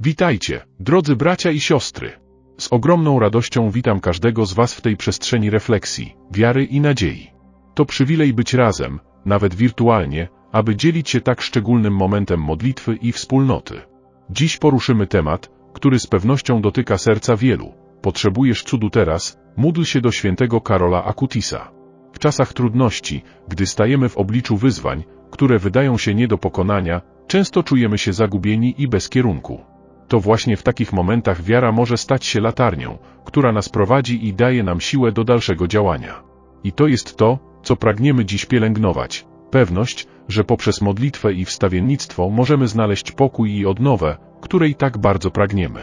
Witajcie, drodzy bracia i siostry. Z ogromną radością witam każdego z Was w tej przestrzeni refleksji, wiary i nadziei. To przywilej być razem, nawet wirtualnie, aby dzielić się tak szczególnym momentem modlitwy i wspólnoty. Dziś poruszymy temat, który z pewnością dotyka serca wielu. Potrzebujesz cudu teraz, módl się do świętego Karola Akutisa. W czasach trudności, gdy stajemy w obliczu wyzwań, które wydają się nie do pokonania, często czujemy się zagubieni i bez kierunku. To właśnie w takich momentach wiara może stać się latarnią, która nas prowadzi i daje nam siłę do dalszego działania. I to jest to, co pragniemy dziś pielęgnować. Pewność, że poprzez modlitwę i wstawiennictwo możemy znaleźć pokój i odnowę, której tak bardzo pragniemy.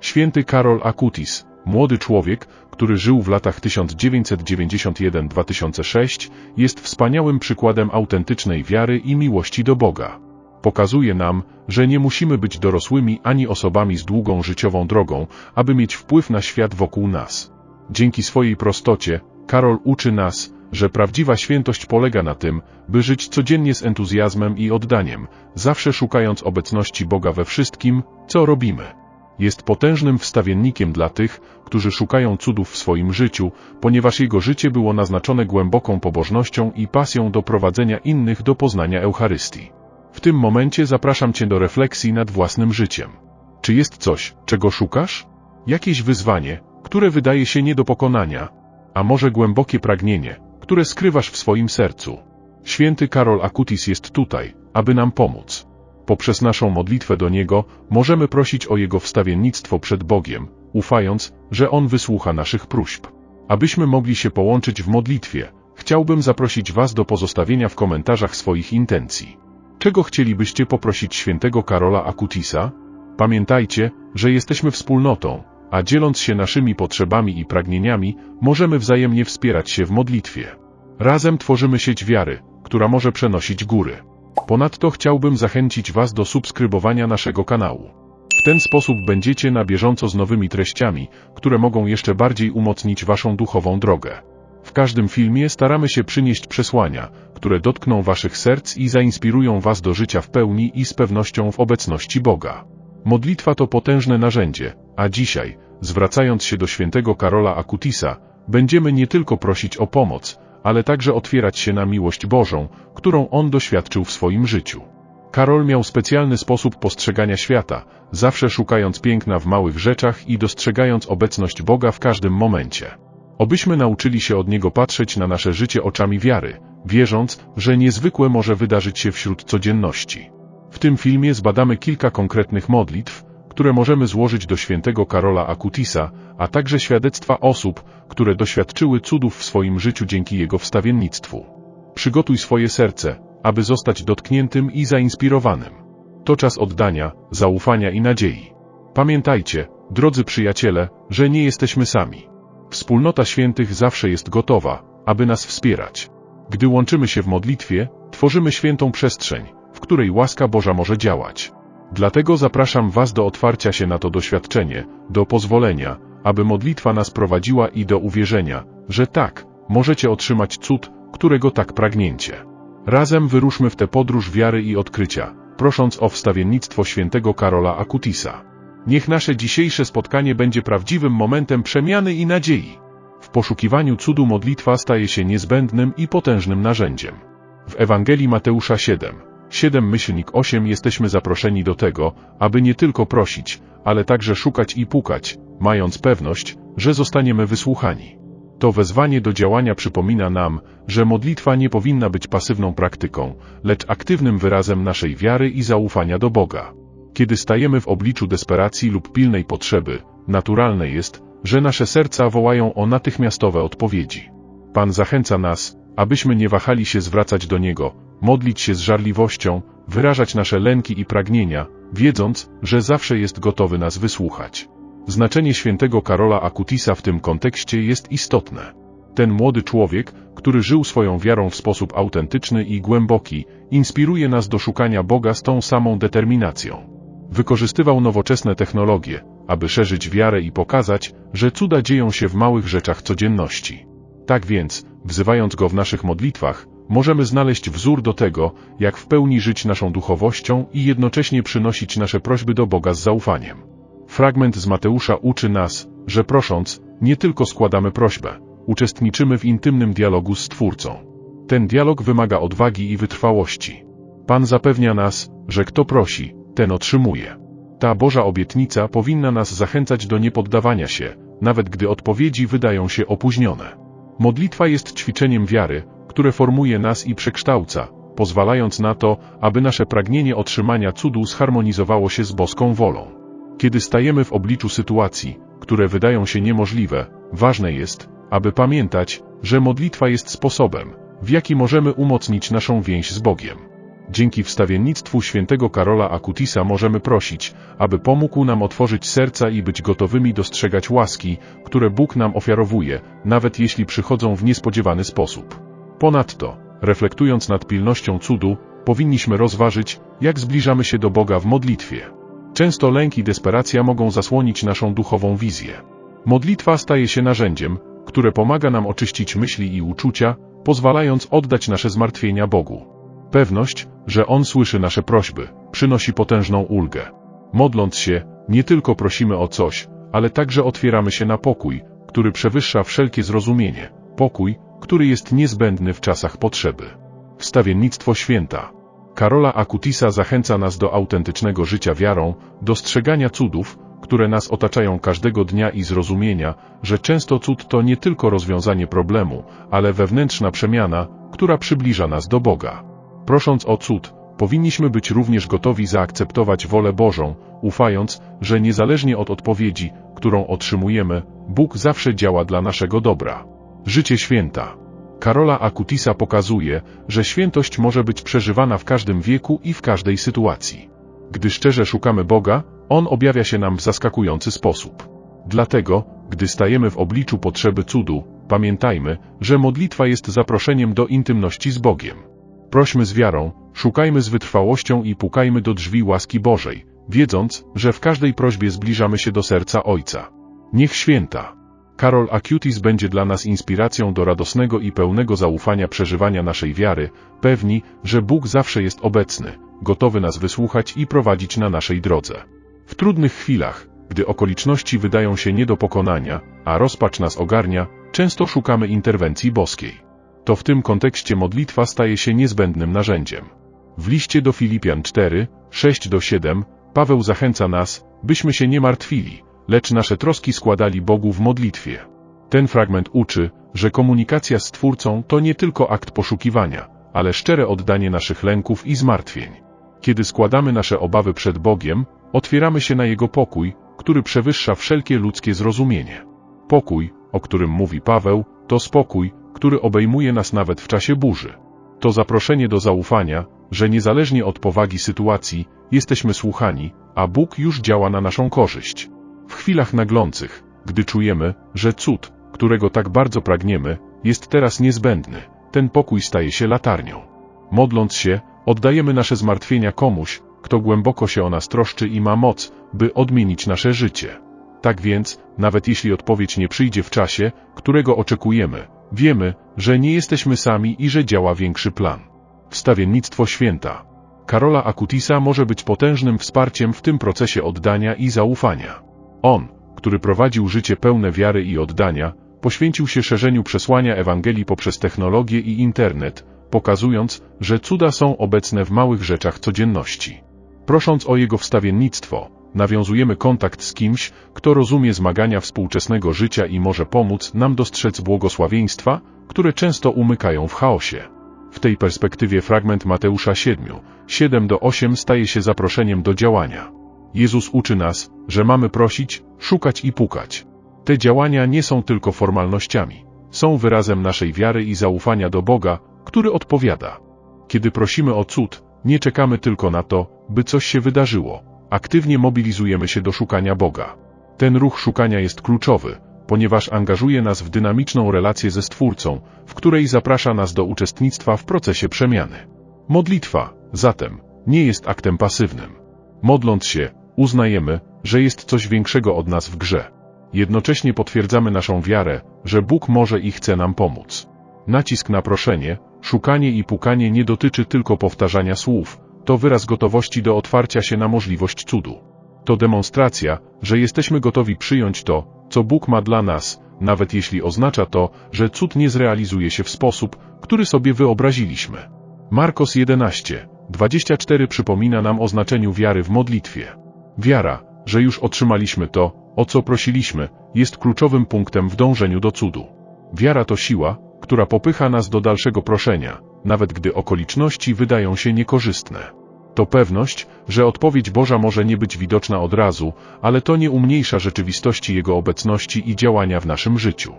Święty Karol Akutis, młody człowiek, który żył w latach 1991-2006, jest wspaniałym przykładem autentycznej wiary i miłości do Boga. Pokazuje nam, że nie musimy być dorosłymi ani osobami z długą życiową drogą, aby mieć wpływ na świat wokół nas. Dzięki swojej prostocie, Karol uczy nas, że prawdziwa świętość polega na tym, by żyć codziennie z entuzjazmem i oddaniem, zawsze szukając obecności Boga we wszystkim, co robimy. Jest potężnym wstawiennikiem dla tych, którzy szukają cudów w swoim życiu, ponieważ jego życie było naznaczone głęboką pobożnością i pasją do prowadzenia innych do poznania Eucharystii. W tym momencie zapraszam Cię do refleksji nad własnym życiem. Czy jest coś, czego szukasz? Jakieś wyzwanie, które wydaje się nie do pokonania, a może głębokie pragnienie, które skrywasz w swoim sercu. Święty Karol Akutis jest tutaj, aby nam pomóc. Poprzez naszą modlitwę do Niego możemy prosić o Jego wstawiennictwo przed Bogiem, ufając, że On wysłucha naszych próśb. Abyśmy mogli się połączyć w modlitwie, chciałbym zaprosić Was do pozostawienia w komentarzach swoich intencji. Czego chcielibyście poprosić świętego Karola Akutisa? Pamiętajcie, że jesteśmy wspólnotą, a dzieląc się naszymi potrzebami i pragnieniami, możemy wzajemnie wspierać się w modlitwie. Razem tworzymy sieć wiary, która może przenosić góry. Ponadto chciałbym zachęcić Was do subskrybowania naszego kanału. W ten sposób będziecie na bieżąco z nowymi treściami, które mogą jeszcze bardziej umocnić Waszą duchową drogę. W każdym filmie staramy się przynieść przesłania, które dotkną Waszych serc i zainspirują Was do życia w pełni i z pewnością w obecności Boga. Modlitwa to potężne narzędzie, a dzisiaj, zwracając się do świętego Karola Akutisa, będziemy nie tylko prosić o pomoc, ale także otwierać się na miłość Bożą, którą on doświadczył w swoim życiu. Karol miał specjalny sposób postrzegania świata, zawsze szukając piękna w małych rzeczach i dostrzegając obecność Boga w każdym momencie. Obyśmy nauczyli się od niego patrzeć na nasze życie oczami wiary, wierząc, że niezwykłe może wydarzyć się wśród codzienności. W tym filmie zbadamy kilka konkretnych modlitw, które możemy złożyć do świętego Karola Akutisa, a także świadectwa osób, które doświadczyły cudów w swoim życiu dzięki jego wstawiennictwu. Przygotuj swoje serce, aby zostać dotkniętym i zainspirowanym. To czas oddania, zaufania i nadziei. Pamiętajcie, drodzy przyjaciele, że nie jesteśmy sami. Wspólnota świętych zawsze jest gotowa, aby nas wspierać. Gdy łączymy się w modlitwie, tworzymy świętą przestrzeń, w której łaska Boża może działać. Dlatego zapraszam Was do otwarcia się na to doświadczenie, do pozwolenia, aby modlitwa nas prowadziła i do uwierzenia, że tak, możecie otrzymać cud, którego tak pragnięcie. Razem wyruszmy w tę podróż wiary i odkrycia, prosząc o wstawiennictwo świętego Karola Akutisa. Niech nasze dzisiejsze spotkanie będzie prawdziwym momentem przemiany i nadziei. W poszukiwaniu cudu modlitwa staje się niezbędnym i potężnym narzędziem. W Ewangelii Mateusza 7, 7 myślnik 8 jesteśmy zaproszeni do tego, aby nie tylko prosić, ale także szukać i pukać, mając pewność, że zostaniemy wysłuchani. To wezwanie do działania przypomina nam, że modlitwa nie powinna być pasywną praktyką, lecz aktywnym wyrazem naszej wiary i zaufania do Boga. Kiedy stajemy w obliczu desperacji lub pilnej potrzeby, naturalne jest, że nasze serca wołają o natychmiastowe odpowiedzi. Pan zachęca nas, abyśmy nie wahali się zwracać do Niego, modlić się z żarliwością, wyrażać nasze lęki i pragnienia, wiedząc, że zawsze jest gotowy nas wysłuchać. Znaczenie świętego Karola Akutisa w tym kontekście jest istotne. Ten młody człowiek, który żył swoją wiarą w sposób autentyczny i głęboki, inspiruje nas do szukania Boga z tą samą determinacją. Wykorzystywał nowoczesne technologie, aby szerzyć wiarę i pokazać, że cuda dzieją się w małych rzeczach codzienności. Tak więc, wzywając Go w naszych modlitwach, możemy znaleźć wzór do tego, jak w pełni żyć naszą duchowością i jednocześnie przynosić nasze prośby do Boga z zaufaniem. Fragment z Mateusza uczy nas, że prosząc, nie tylko składamy prośbę, uczestniczymy w intymnym dialogu z Stwórcą. Ten dialog wymaga odwagi i wytrwałości. Pan zapewnia nas, że kto prosi, ten otrzymuje. Ta Boża obietnica powinna nas zachęcać do niepoddawania się, nawet gdy odpowiedzi wydają się opóźnione. Modlitwa jest ćwiczeniem wiary, które formuje nas i przekształca, pozwalając na to, aby nasze pragnienie otrzymania cudu zharmonizowało się z boską wolą. Kiedy stajemy w obliczu sytuacji, które wydają się niemożliwe, ważne jest, aby pamiętać, że modlitwa jest sposobem, w jaki możemy umocnić naszą więź z Bogiem. Dzięki wstawiennictwu świętego Karola Akutisa możemy prosić, aby pomógł nam otworzyć serca i być gotowymi dostrzegać łaski, które Bóg nam ofiarowuje, nawet jeśli przychodzą w niespodziewany sposób. Ponadto, reflektując nad pilnością cudu, powinniśmy rozważyć, jak zbliżamy się do Boga w modlitwie. Często lęk i desperacja mogą zasłonić naszą duchową wizję. Modlitwa staje się narzędziem, które pomaga nam oczyścić myśli i uczucia, pozwalając oddać nasze zmartwienia Bogu. Pewność, że On słyszy nasze prośby, przynosi potężną ulgę. Modląc się, nie tylko prosimy o coś, ale także otwieramy się na pokój, który przewyższa wszelkie zrozumienie, pokój, który jest niezbędny w czasach potrzeby. Wstawiennictwo święta. Karola Akutisa zachęca nas do autentycznego życia wiarą, dostrzegania cudów, które nas otaczają każdego dnia i zrozumienia, że często cud to nie tylko rozwiązanie problemu, ale wewnętrzna przemiana, która przybliża nas do Boga. Prosząc o cud, powinniśmy być również gotowi zaakceptować wolę Bożą, ufając, że niezależnie od odpowiedzi, którą otrzymujemy, Bóg zawsze działa dla naszego dobra. Życie święta. Karola Akutisa pokazuje, że świętość może być przeżywana w każdym wieku i w każdej sytuacji. Gdy szczerze szukamy Boga, On objawia się nam w zaskakujący sposób. Dlatego, gdy stajemy w obliczu potrzeby cudu, pamiętajmy, że modlitwa jest zaproszeniem do intymności z Bogiem. Prośmy z wiarą, szukajmy z wytrwałością i pukajmy do drzwi łaski Bożej, wiedząc, że w każdej prośbie zbliżamy się do serca Ojca. Niech święta. Karol Acutis będzie dla nas inspiracją do radosnego i pełnego zaufania przeżywania naszej wiary, pewni, że Bóg zawsze jest obecny, gotowy nas wysłuchać i prowadzić na naszej drodze. W trudnych chwilach, gdy okoliczności wydają się nie do pokonania, a rozpacz nas ogarnia, często szukamy interwencji boskiej. To w tym kontekście modlitwa staje się niezbędnym narzędziem. W liście do Filipian 4, 6-7 Paweł zachęca nas, byśmy się nie martwili, lecz nasze troski składali Bogu w modlitwie. Ten fragment uczy, że komunikacja z Twórcą to nie tylko akt poszukiwania, ale szczere oddanie naszych lęków i zmartwień. Kiedy składamy nasze obawy przed Bogiem, otwieramy się na Jego pokój, który przewyższa wszelkie ludzkie zrozumienie. Pokój, o którym mówi Paweł, to spokój, który obejmuje nas nawet w czasie burzy. To zaproszenie do zaufania, że niezależnie od powagi sytuacji, jesteśmy słuchani, a Bóg już działa na naszą korzyść. W chwilach naglących, gdy czujemy, że cud, którego tak bardzo pragniemy, jest teraz niezbędny, ten pokój staje się latarnią. Modląc się, oddajemy nasze zmartwienia komuś, kto głęboko się o nas troszczy i ma moc, by odmienić nasze życie. Tak więc, nawet jeśli odpowiedź nie przyjdzie w czasie, którego oczekujemy, wiemy, że nie jesteśmy sami i że działa większy plan. Wstawiennictwo święta. Karola Akutisa może być potężnym wsparciem w tym procesie oddania i zaufania. On, który prowadził życie pełne wiary i oddania, poświęcił się szerzeniu przesłania Ewangelii poprzez technologię i internet, pokazując, że cuda są obecne w małych rzeczach codzienności. Prosząc o jego wstawiennictwo, nawiązujemy kontakt z kimś, kto rozumie zmagania współczesnego życia i może pomóc nam dostrzec błogosławieństwa, które często umykają w chaosie. W tej perspektywie fragment Mateusza 7, 7-8 staje się zaproszeniem do działania. Jezus uczy nas, że mamy prosić, szukać i pukać. Te działania nie są tylko formalnościami. Są wyrazem naszej wiary i zaufania do Boga, który odpowiada. Kiedy prosimy o cud, nie czekamy tylko na to, by coś się wydarzyło. Aktywnie mobilizujemy się do szukania Boga. Ten ruch szukania jest kluczowy, ponieważ angażuje nas w dynamiczną relację ze Stwórcą, w której zaprasza nas do uczestnictwa w procesie przemiany. Modlitwa, zatem, nie jest aktem pasywnym. Modląc się, uznajemy, że jest coś większego od nas w grze. Jednocześnie potwierdzamy naszą wiarę, że Bóg może i chce nam pomóc. Nacisk na proszenie, szukanie i pukanie nie dotyczy tylko powtarzania słów, to wyraz gotowości do otwarcia się na możliwość cudu. To demonstracja, że jesteśmy gotowi przyjąć to, co Bóg ma dla nas, nawet jeśli oznacza to, że cud nie zrealizuje się w sposób, który sobie wyobraziliśmy. Markos 11, 24 przypomina nam o znaczeniu wiary w modlitwie. Wiara, że już otrzymaliśmy to, o co prosiliśmy, jest kluczowym punktem w dążeniu do cudu. Wiara to siła, która popycha nas do dalszego proszenia, nawet gdy okoliczności wydają się niekorzystne. To pewność, że odpowiedź Boża może nie być widoczna od razu, ale to nie umniejsza rzeczywistości Jego obecności i działania w naszym życiu.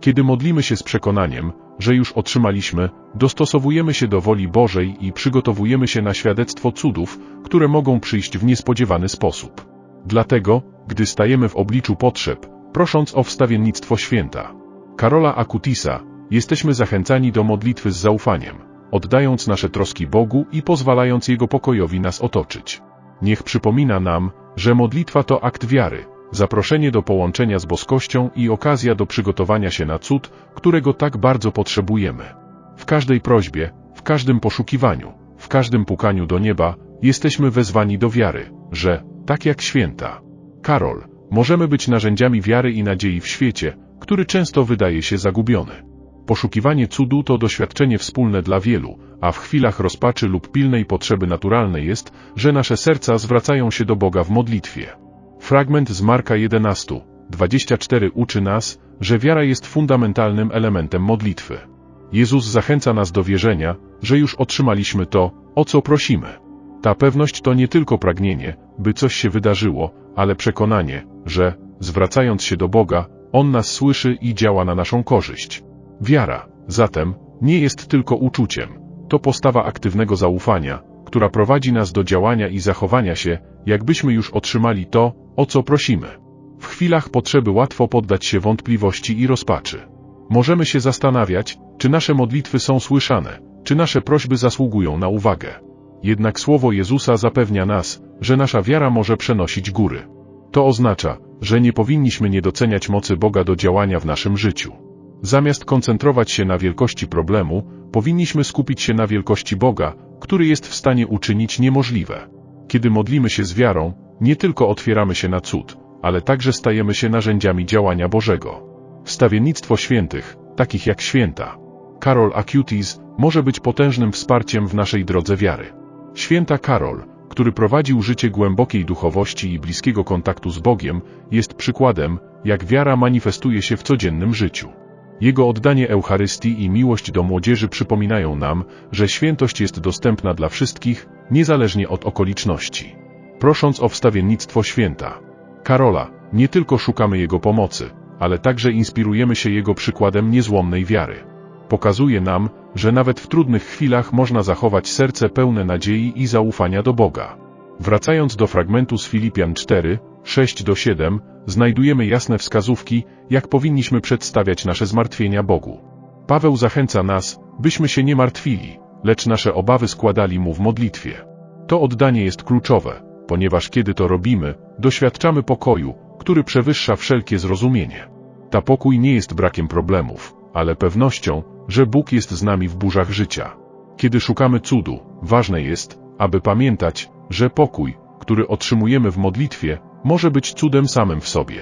Kiedy modlimy się z przekonaniem, że już otrzymaliśmy, dostosowujemy się do woli Bożej i przygotowujemy się na świadectwo cudów, które mogą przyjść w niespodziewany sposób. Dlatego, gdy stajemy w obliczu potrzeb, prosząc o wstawiennictwo święta Karola Akutisa, jesteśmy zachęcani do modlitwy z zaufaniem, oddając nasze troski Bogu i pozwalając Jego pokojowi nas otoczyć. Niech przypomina nam, że modlitwa to akt wiary, zaproszenie do połączenia z boskością i okazja do przygotowania się na cud, którego tak bardzo potrzebujemy. W każdej prośbie, w każdym poszukiwaniu, w każdym pukaniu do nieba, jesteśmy wezwani do wiary, że, tak jak święta, Karol, możemy być narzędziami wiary i nadziei w świecie, który często wydaje się zagubiony. Poszukiwanie cudu to doświadczenie wspólne dla wielu, a w chwilach rozpaczy lub pilnej potrzeby naturalnej jest, że nasze serca zwracają się do Boga w modlitwie. Fragment z Marka 11, 24 uczy nas, że wiara jest fundamentalnym elementem modlitwy. Jezus zachęca nas do wierzenia, że już otrzymaliśmy to, o co prosimy. Ta pewność to nie tylko pragnienie, by coś się wydarzyło, ale przekonanie, że, zwracając się do Boga, On nas słyszy i działa na naszą korzyść. Wiara, zatem, nie jest tylko uczuciem, to postawa aktywnego zaufania, która prowadzi nas do działania i zachowania się, jakbyśmy już otrzymali to, o co prosimy. W chwilach potrzeby łatwo poddać się wątpliwości i rozpaczy. Możemy się zastanawiać, czy nasze modlitwy są słyszane, czy nasze prośby zasługują na uwagę. Jednak słowo Jezusa zapewnia nas, że nasza wiara może przenosić góry. To oznacza, że nie powinniśmy nie doceniać mocy Boga do działania w naszym życiu. Zamiast koncentrować się na wielkości problemu, powinniśmy skupić się na wielkości Boga, który jest w stanie uczynić niemożliwe. Kiedy modlimy się z wiarą, nie tylko otwieramy się na cud, ale także stajemy się narzędziami działania Bożego. Wstawiennictwo świętych, takich jak święta Karol Acutis, może być potężnym wsparciem w naszej drodze wiary. Święta Karol, który prowadził życie głębokiej duchowości i bliskiego kontaktu z Bogiem, jest przykładem, jak wiara manifestuje się w codziennym życiu. Jego oddanie Eucharystii i miłość do młodzieży przypominają nam, że świętość jest dostępna dla wszystkich, niezależnie od okoliczności. Prosząc o wstawiennictwo święta Karola, nie tylko szukamy Jego pomocy, ale także inspirujemy się Jego przykładem niezłomnej wiary. Pokazuje nam, że nawet w trudnych chwilach można zachować serce pełne nadziei i zaufania do Boga. Wracając do fragmentu z Filipian 4, 6-7, znajdujemy jasne wskazówki, jak powinniśmy przedstawiać nasze zmartwienia Bogu. Paweł zachęca nas, byśmy się nie martwili, lecz nasze obawy składali Mu w modlitwie. To oddanie jest kluczowe, ponieważ kiedy to robimy, doświadczamy pokoju, który przewyższa wszelkie zrozumienie. Ta pokój nie jest brakiem problemów, ale pewnością, że Bóg jest z nami w burzach życia. Kiedy szukamy cudu, ważne jest, aby pamiętać, że pokój, który otrzymujemy w modlitwie, może być cudem samym w sobie.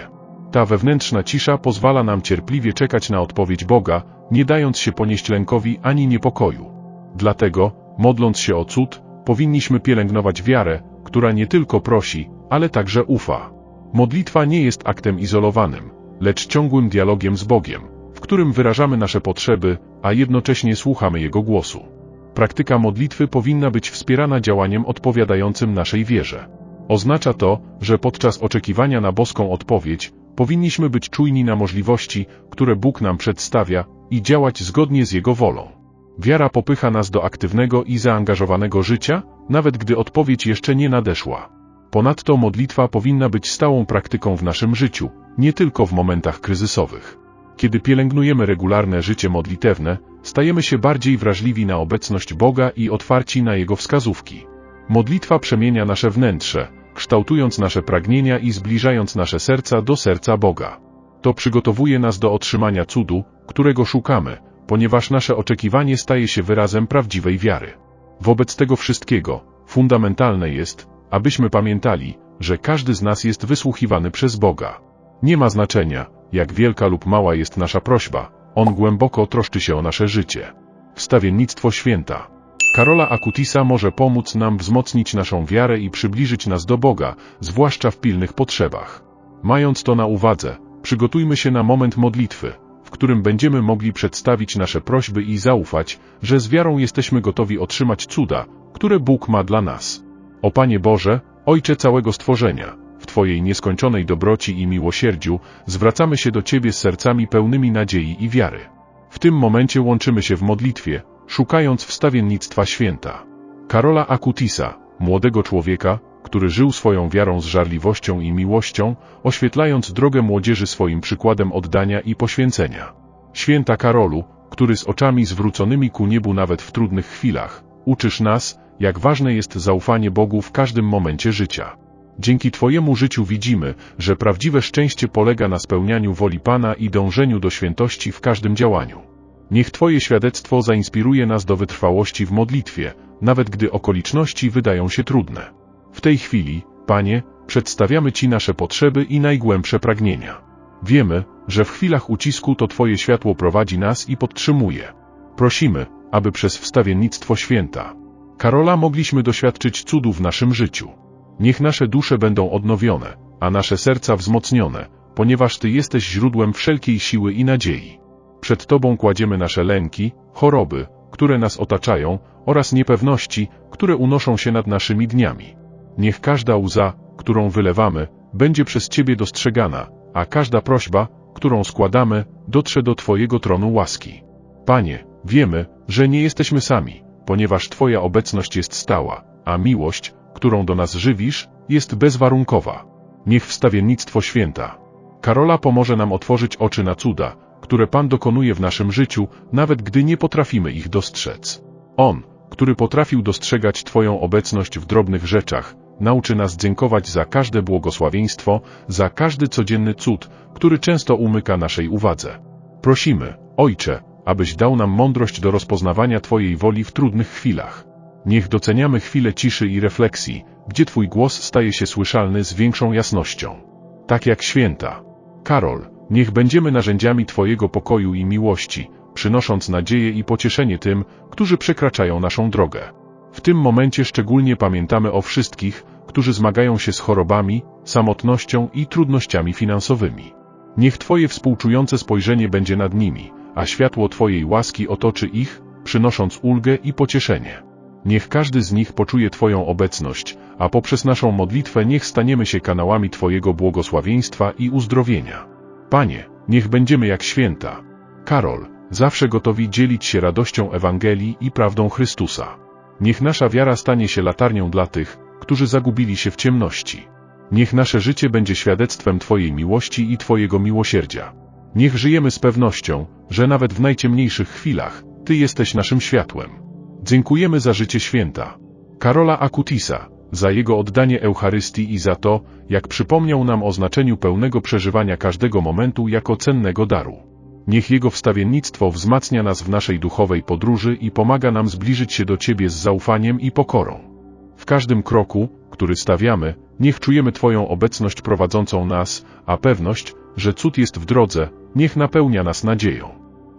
Ta wewnętrzna cisza pozwala nam cierpliwie czekać na odpowiedź Boga, nie dając się ponieść lękowi ani niepokoju. Dlatego, modląc się o cud, powinniśmy pielęgnować wiarę, która nie tylko prosi, ale także ufa. Modlitwa nie jest aktem izolowanym, lecz ciągłym dialogiem z Bogiem, w którym wyrażamy nasze potrzeby, a jednocześnie słuchamy Jego głosu. Praktyka modlitwy powinna być wspierana działaniem odpowiadającym naszej wierze. Oznacza to, że podczas oczekiwania na boską odpowiedź, powinniśmy być czujni na możliwości, które Bóg nam przedstawia i działać zgodnie z Jego wolą. Wiara popycha nas do aktywnego i zaangażowanego życia, nawet gdy odpowiedź jeszcze nie nadeszła. Ponadto modlitwa powinna być stałą praktyką w naszym życiu, nie tylko w momentach kryzysowych. Kiedy pielęgnujemy regularne życie modlitewne, stajemy się bardziej wrażliwi na obecność Boga i otwarci na Jego wskazówki. Modlitwa przemienia nasze wnętrze, kształtując nasze pragnienia i zbliżając nasze serca do serca Boga. To przygotowuje nas do otrzymania cudu, którego szukamy, ponieważ nasze oczekiwanie staje się wyrazem prawdziwej wiary. Wobec tego wszystkiego, fundamentalne jest, abyśmy pamiętali, że każdy z nas jest wysłuchiwany przez Boga. Nie ma znaczenia, jak wielka lub mała jest nasza prośba, On głęboko troszczy się o nasze życie. Wstawiennictwo święta. Karola Akutisa może pomóc nam wzmocnić naszą wiarę i przybliżyć nas do Boga, zwłaszcza w pilnych potrzebach. Mając to na uwadze, przygotujmy się na moment modlitwy, w którym będziemy mogli przedstawić nasze prośby i zaufać, że z wiarą jesteśmy gotowi otrzymać cuda, które Bóg ma dla nas. O Panie Boże, Ojcze całego stworzenia, Twojej nieskończonej dobroci i miłosierdziu zwracamy się do Ciebie z sercami pełnymi nadziei i wiary. W tym momencie łączymy się w modlitwie, szukając wstawiennictwa święta. Karola Akutisa, młodego człowieka, który żył swoją wiarą z żarliwością i miłością, oświetlając drogę młodzieży swoim przykładem oddania i poświęcenia. Święta Karolu, który z oczami zwróconymi ku niebu nawet w trudnych chwilach, uczysz nas, jak ważne jest zaufanie Bogu w każdym momencie życia. Dzięki Twojemu życiu widzimy, że prawdziwe szczęście polega na spełnianiu woli Pana i dążeniu do świętości w każdym działaniu. Niech Twoje świadectwo zainspiruje nas do wytrwałości w modlitwie, nawet gdy okoliczności wydają się trudne. W tej chwili, Panie, przedstawiamy Ci nasze potrzeby i najgłębsze pragnienia. Wiemy, że w chwilach ucisku to Twoje światło prowadzi nas i podtrzymuje. Prosimy, aby przez wstawiennictwo święta Karola mogliśmy doświadczyć cudu w naszym życiu. Niech nasze dusze będą odnowione, a nasze serca wzmocnione, ponieważ Ty jesteś źródłem wszelkiej siły i nadziei. Przed Tobą kładziemy nasze lęki, choroby, które nas otaczają, oraz niepewności, które unoszą się nad naszymi dniami. Niech każda łza, którą wylewamy, będzie przez Ciebie dostrzegana, a każda prośba, którą składamy, dotrze do Twojego tronu łaski. Panie, wiemy, że nie jesteśmy sami, ponieważ Twoja obecność jest stała, a miłość, którą do nas żywisz, jest bezwarunkowa. Niech wstawiennictwo święta. Karola pomoże nam otworzyć oczy na cuda, które Pan dokonuje w naszym życiu, nawet gdy nie potrafimy ich dostrzec. On, który potrafił dostrzegać Twoją obecność w drobnych rzeczach, nauczy nas dziękować za każde błogosławieństwo, za każdy codzienny cud, który często umyka naszej uwadze. Prosimy, Ojcze, abyś dał nam mądrość do rozpoznawania Twojej woli w trudnych chwilach. Niech doceniamy chwilę ciszy i refleksji, gdzie Twój głos staje się słyszalny z większą jasnością. Tak jak święta. Karol, niech będziemy narzędziami Twojego pokoju i miłości, przynosząc nadzieję i pocieszenie tym, którzy przekraczają naszą drogę. W tym momencie szczególnie pamiętamy o wszystkich, którzy zmagają się z chorobami, samotnością i trudnościami finansowymi. Niech Twoje współczujące spojrzenie będzie nad nimi, a światło Twojej łaski otoczy ich, przynosząc ulgę i pocieszenie. Niech każdy z nich poczuje Twoją obecność, a poprzez naszą modlitwę niech staniemy się kanałami Twojego błogosławieństwa i uzdrowienia. Panie, niech będziemy jak święta. Karol, zawsze gotowi dzielić się radością Ewangelii i prawdą Chrystusa. Niech nasza wiara stanie się latarnią dla tych, którzy zagubili się w ciemności. Niech nasze życie będzie świadectwem Twojej miłości i Twojego miłosierdzia. Niech żyjemy z pewnością, że nawet w najciemniejszych chwilach, Ty jesteś naszym światłem. Dziękujemy za życie święta. Karola Akutisa, za jego oddanie Eucharystii i za to, jak przypomniał nam o znaczeniu pełnego przeżywania każdego momentu jako cennego daru. Niech jego wstawiennictwo wzmacnia nas w naszej duchowej podróży i pomaga nam zbliżyć się do Ciebie z zaufaniem i pokorą. W każdym kroku, który stawiamy, niech czujemy Twoją obecność prowadzącą nas, a pewność, że cud jest w drodze, niech napełnia nas nadzieją.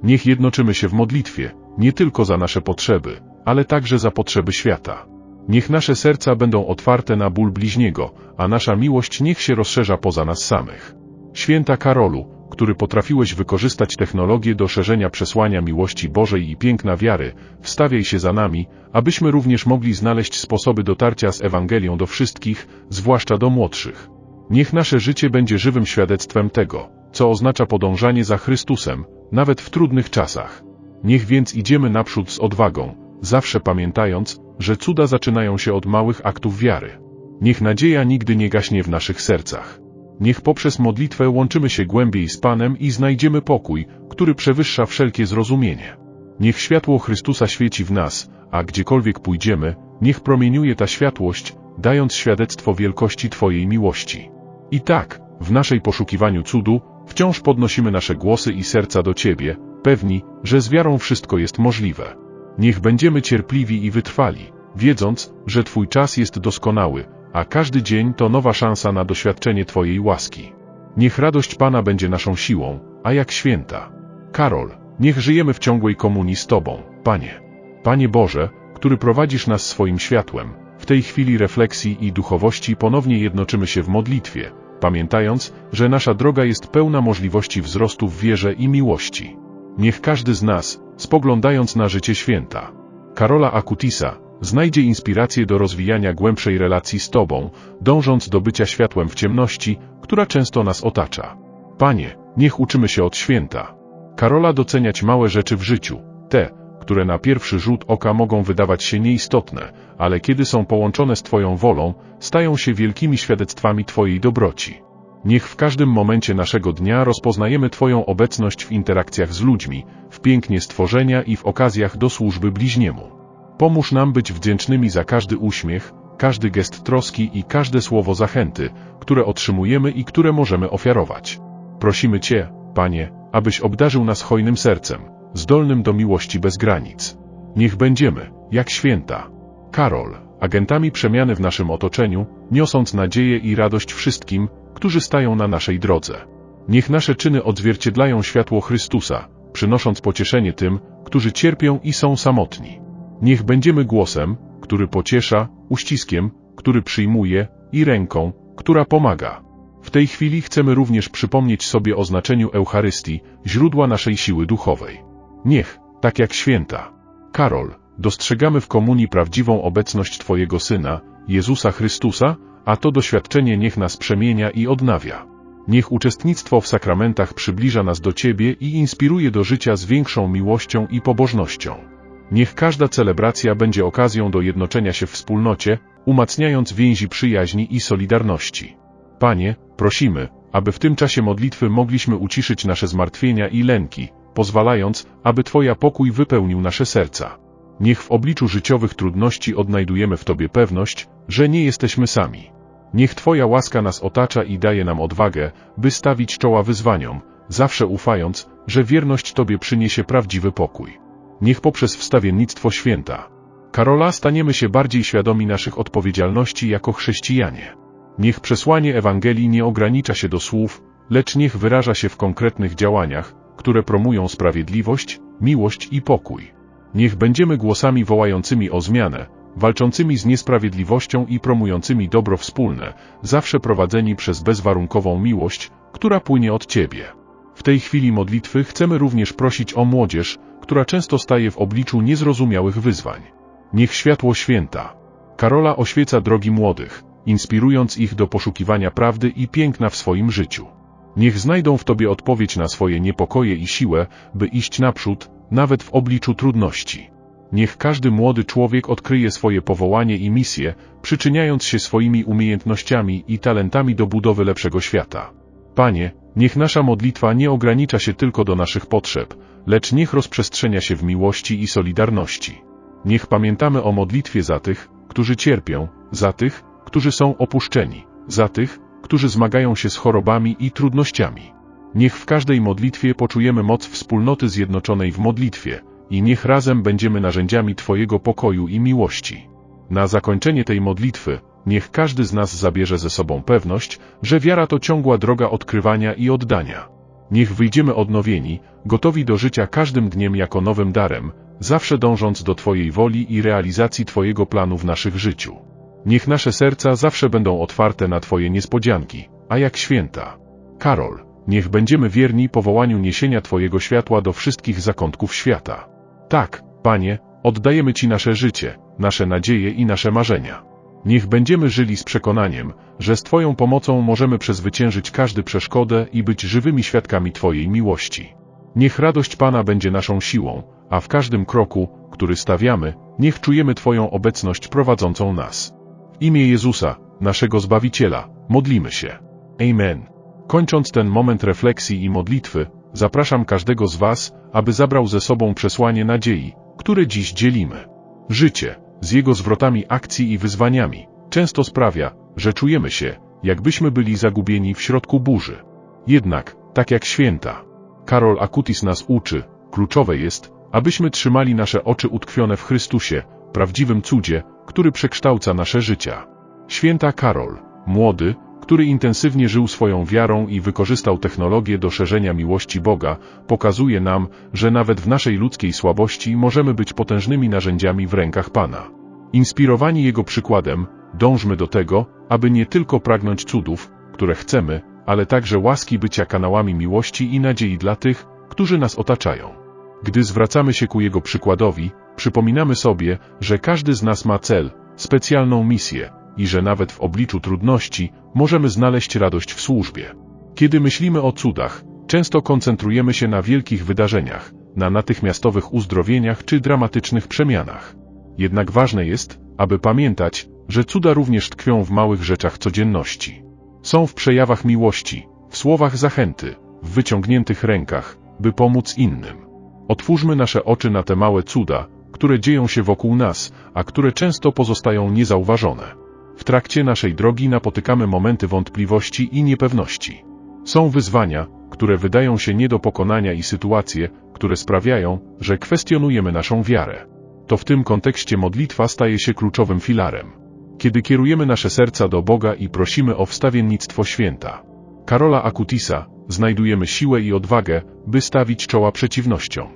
Niech jednoczymy się w modlitwie, nie tylko za nasze potrzeby, ale także za potrzeby świata. Niech nasze serca będą otwarte na ból bliźniego, a nasza miłość niech się rozszerza poza nas samych. Święta Karolu, który potrafiłeś wykorzystać technologię do szerzenia przesłania miłości Bożej i piękna wiary, wstawiaj się za nami, abyśmy również mogli znaleźć sposoby dotarcia z Ewangelią do wszystkich, zwłaszcza do młodszych. Niech nasze życie będzie żywym świadectwem tego, co oznacza podążanie za Chrystusem, nawet w trudnych czasach. Niech więc idziemy naprzód z odwagą, zawsze pamiętając, że cuda zaczynają się od małych aktów wiary. Niech nadzieja nigdy nie gaśnie w naszych sercach. Niech poprzez modlitwę łączymy się głębiej z Panem i znajdziemy pokój, który przewyższa wszelkie zrozumienie. Niech światło Chrystusa świeci w nas, a gdziekolwiek pójdziemy, niech promieniuje ta światłość, dając świadectwo wielkości Twojej miłości. I tak, w naszej poszukiwaniu cudu, wciąż podnosimy nasze głosy i serca do Ciebie, pewni, że z wiarą wszystko jest możliwe. Niech będziemy cierpliwi i wytrwali, wiedząc, że Twój czas jest doskonały, a każdy dzień to nowa szansa na doświadczenie Twojej łaski. Niech radość Pana będzie naszą siłą, a jak święta. Karol, niech żyjemy w ciągłej komunii z Tobą, Panie. Panie Boże, który prowadzisz nas swoim światłem, w tej chwili refleksji i duchowości ponownie jednoczymy się w modlitwie, pamiętając, że nasza droga jest pełna możliwości wzrostu w wierze i miłości. Niech każdy z nas, spoglądając na życie święta, Karola Akutisa, znajdzie inspirację do rozwijania głębszej relacji z Tobą, dążąc do bycia światłem w ciemności, która często nas otacza. Panie, niech uczymy się od święta. Karola doceniać małe rzeczy w życiu, te, które na pierwszy rzut oka mogą wydawać się nieistotne, ale kiedy są połączone z Twoją wolą, stają się wielkimi świadectwami Twojej dobroci. Niech w każdym momencie naszego dnia rozpoznajemy Twoją obecność w interakcjach z ludźmi, w pięknie stworzenia i w okazjach do służby bliźniemu. Pomóż nam być wdzięcznymi za każdy uśmiech, każdy gest troski i każde słowo zachęty, które otrzymujemy i które możemy ofiarować. Prosimy Cię, Panie, abyś obdarzył nas hojnym sercem, zdolnym do miłości bez granic. Niech będziemy, jak święta. Karol, agentami przemiany w naszym otoczeniu, niosąc nadzieję i radość wszystkim, którzy stają na naszej drodze. Niech nasze czyny odzwierciedlają światło Chrystusa, przynosząc pocieszenie tym, którzy cierpią i są samotni. Niech będziemy głosem, który pociesza, uściskiem, który przyjmuje i ręką, która pomaga. W tej chwili chcemy również przypomnieć sobie o znaczeniu Eucharystii, źródła naszej siły duchowej. Niech, tak jak święta. Karol, dostrzegamy w komunii prawdziwą obecność Twojego Syna, Jezusa Chrystusa, a to doświadczenie niech nas przemienia i odnawia. Niech uczestnictwo w sakramentach przybliża nas do Ciebie i inspiruje do życia z większą miłością i pobożnością. Niech każda celebracja będzie okazją do jednoczenia się w wspólnocie, umacniając więzi przyjaźni i solidarności. Panie, prosimy, aby w tym czasie modlitwy mogliśmy uciszyć nasze zmartwienia i lęki, pozwalając, aby Twoja pokój wypełnił nasze serca. Niech w obliczu życiowych trudności odnajdujemy w Tobie pewność, że nie jesteśmy sami. Niech Twoja łaska nas otacza i daje nam odwagę, by stawić czoła wyzwaniom, zawsze ufając, że wierność Tobie przyniesie prawdziwy pokój. Niech poprzez wstawiennictwo święta Karola staniemy się bardziej świadomi naszych odpowiedzialności jako chrześcijanie. Niech przesłanie Ewangelii nie ogranicza się do słów, lecz niech wyraża się w konkretnych działaniach, które promują sprawiedliwość, miłość i pokój. Niech będziemy głosami wołającymi o zmianę, walczącymi z niesprawiedliwością i promującymi dobro wspólne, zawsze prowadzeni przez bezwarunkową miłość, która płynie od Ciebie. W tej chwili modlitwy chcemy również prosić o młodzież, która często staje w obliczu niezrozumiałych wyzwań. Niech światło święta. Karola oświeca drogi młodych, inspirując ich do poszukiwania prawdy i piękna w swoim życiu. Niech znajdą w Tobie odpowiedź na swoje niepokoje i siłę, by iść naprzód, nawet w obliczu trudności. Niech każdy młody człowiek odkryje swoje powołanie i misję, przyczyniając się swoimi umiejętnościami i talentami do budowy lepszego świata. Panie, niech nasza modlitwa nie ogranicza się tylko do naszych potrzeb, lecz niech rozprzestrzenia się w miłości i solidarności. Niech pamiętamy o modlitwie za tych, którzy cierpią, za tych, którzy są opuszczeni, za tych, którzy zmagają się z chorobami i trudnościami. Niech w każdej modlitwie poczujemy moc wspólnoty zjednoczonej w modlitwie i niech razem będziemy narzędziami Twojego pokoju i miłości. Na zakończenie tej modlitwy, niech każdy z nas zabierze ze sobą pewność, że wiara to ciągła droga odkrywania i oddania. Niech wyjdziemy odnowieni, gotowi do życia każdym dniem jako nowym darem, zawsze dążąc do Twojej woli i realizacji Twojego planu w naszych życiu. Niech nasze serca zawsze będą otwarte na Twoje niespodzianki, a jak święta. Karol, niech będziemy wierni powołaniu niesienia Twojego światła do wszystkich zakątków świata. Tak, Panie, oddajemy Ci nasze życie, nasze nadzieje i nasze marzenia. Niech będziemy żyli z przekonaniem, że z Twoją pomocą możemy przezwyciężyć każdy przeszkodę i być żywymi świadkami Twojej miłości. Niech radość Pana będzie naszą siłą, a w każdym kroku, który stawiamy, niech czujemy Twoją obecność prowadzącą nas. W imię Jezusa, naszego Zbawiciela, modlimy się. Amen. Kończąc ten moment refleksji i modlitwy, zapraszam każdego z Was, aby zabrał ze sobą przesłanie nadziei, które dziś dzielimy. Życie, z jego zwrotami akcji i wyzwaniami, często sprawia, że czujemy się, jakbyśmy byli zagubieni w środku burzy. Jednak, tak jak święta, Karol Akutis nas uczy, Kluczowe jest, abyśmy trzymali nasze oczy utkwione w Chrystusie, prawdziwym cudzie, który przekształca nasze życia. Święta Karol, młody, który intensywnie żył swoją wiarą i wykorzystał technologię do szerzenia miłości Boga, pokazuje nam, że nawet w naszej ludzkiej słabości możemy być potężnymi narzędziami w rękach Pana. Inspirowani Jego przykładem, dążmy do tego, aby nie tylko pragnąć cudów, które chcemy, ale także łaski bycia kanałami miłości i nadziei dla tych, którzy nas otaczają. Gdy zwracamy się ku Jego przykładowi, przypominamy sobie, że każdy z nas ma cel, specjalną misję i że nawet w obliczu trudności możemy znaleźć radość w służbie. Kiedy myślimy o cudach, często koncentrujemy się na wielkich wydarzeniach, na natychmiastowych uzdrowieniach czy dramatycznych przemianach. Jednak ważne jest, aby pamiętać, że cuda również tkwią w małych rzeczach codzienności. Są w przejawach miłości, w słowach zachęty, w wyciągniętych rękach, by pomóc innym. Otwórzmy nasze oczy na te małe cuda, które dzieją się wokół nas, a które często pozostają niezauważone. W trakcie naszej drogi napotykamy momenty wątpliwości i niepewności. Są wyzwania, które wydają się nie do pokonania i sytuacje, które sprawiają, że kwestionujemy naszą wiarę. To w tym kontekście modlitwa staje się kluczowym filarem. Kiedy kierujemy nasze serca do Boga i prosimy o wstawiennictwo święta. Karola Akutisa, znajdujemy siłę i odwagę, by stawić czoła przeciwnościom.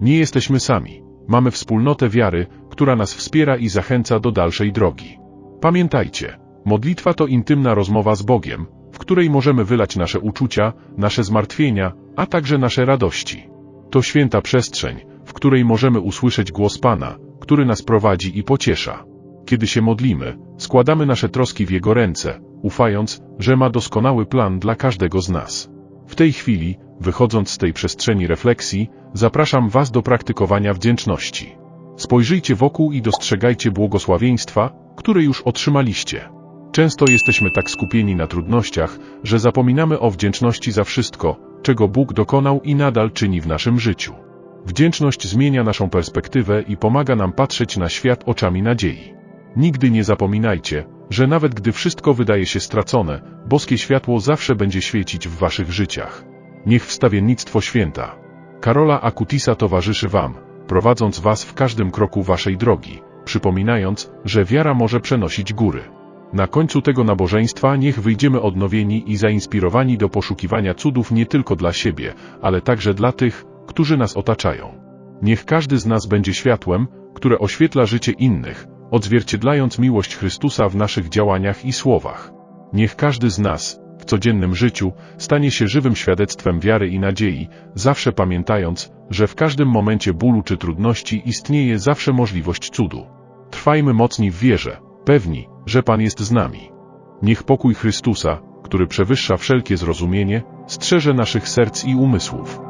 Nie jesteśmy sami. Mamy wspólnotę wiary, która nas wspiera i zachęca do dalszej drogi. Pamiętajcie, modlitwa to intymna rozmowa z Bogiem, w której możemy wylać nasze uczucia, nasze zmartwienia, a także nasze radości. To święta przestrzeń, w której możemy usłyszeć głos Pana, który nas prowadzi i pociesza. Kiedy się modlimy, składamy nasze troski w Jego ręce, ufając, że ma doskonały plan dla każdego z nas. W tej chwili, wychodząc z tej przestrzeni refleksji, zapraszam Was do praktykowania wdzięczności. Spojrzyjcie wokół i dostrzegajcie błogosławieństwa, które już otrzymaliście. Często jesteśmy tak skupieni na trudnościach, że zapominamy o wdzięczności za wszystko, czego Bóg dokonał i nadal czyni w naszym życiu. Wdzięczność zmienia naszą perspektywę i pomaga nam patrzeć na świat oczami nadziei. Nigdy nie zapominajcie, że nawet gdy wszystko wydaje się stracone, boskie światło zawsze będzie świecić w waszych życiach. Niech wstawiennictwo święta. Karola Akutisa towarzyszy wam, prowadząc was w każdym kroku waszej drogi, przypominając, że wiara może przenosić góry. Na końcu tego nabożeństwa niech wyjdziemy odnowieni i zainspirowani do poszukiwania cudów nie tylko dla siebie, ale także dla tych, którzy nas otaczają. Niech każdy z nas będzie światłem, które oświetla życie innych, odzwierciedlając miłość Chrystusa w naszych działaniach i słowach. Niech każdy z nas, w codziennym życiu, stanie się żywym świadectwem wiary i nadziei, zawsze pamiętając, że w każdym momencie bólu czy trudności istnieje zawsze możliwość cudu. Trwajmy mocni w wierze, pewni, że Pan jest z nami. Niech pokój Chrystusa, który przewyższa wszelkie zrozumienie, strzeże naszych serc i umysłów.